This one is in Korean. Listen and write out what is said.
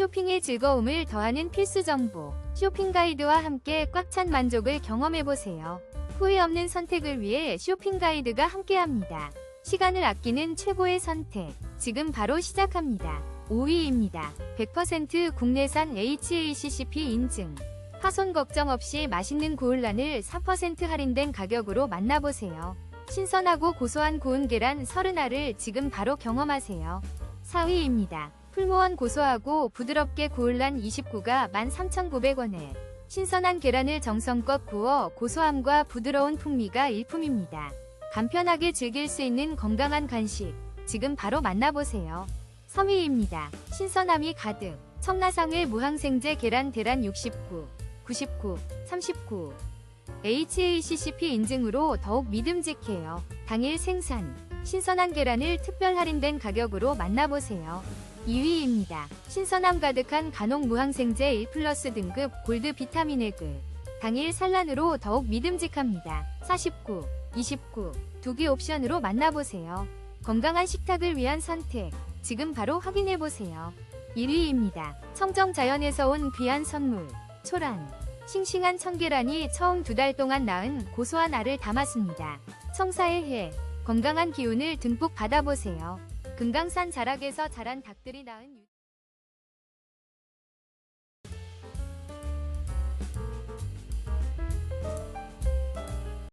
쇼핑의 즐거움을 더하는 필수 정보. 쇼핑 가이드와 함께 꽉 찬 만족을 경험해보세요. 후회 없는 선택을 위해 쇼핑 가이드가 함께합니다. 시간을 아끼는 최고의 선택. 지금 바로 시작합니다. 5위입니다. 100% 국내산 HACCP 인증. 파손 걱정 없이 맛있는 고울란을 4% 할인된 가격으로 만나보세요. 신선하고 고소한 고운 계란 30알을 지금 바로 경험하세요. 4위입니다. 풀무원 고소하고 부드럽게 고울란 29가 13,900원에 신선한 계란을 정성껏 구워 고소함과 부드러운 풍미가 일품입니다. 간편하게 즐길 수 있는 건강한 간식 지금 바로 만나보세요. 3위입니다. 신선함이 가득 청라상을 무항생제 계란 대란 69, 99, 39 HACCP 인증으로 더욱 믿음직해요. 당일 생산 신선한 계란을 특별 할인된 가격으로 만나보세요. 2위입니다. 신선함 가득한 간혹 무항생제 1 플러스 등급 골드 비타민 에그. 당일 산란으로 더욱 믿음직합니다. 49, 29, 두 개 옵션으로 만나보세요. 건강한 식탁을 위한 선택. 지금 바로 확인해보세요. 1위입니다. 청정 자연에서 온 귀한 선물. 초란. 싱싱한 청계란이 처음 두 달 동안 낳은 고소한 알을 담았습니다. 청사의 해. 건강한 기운을 듬뿍 받아보세요. 금강산 자락에서 자란 닭들이 낳은 유-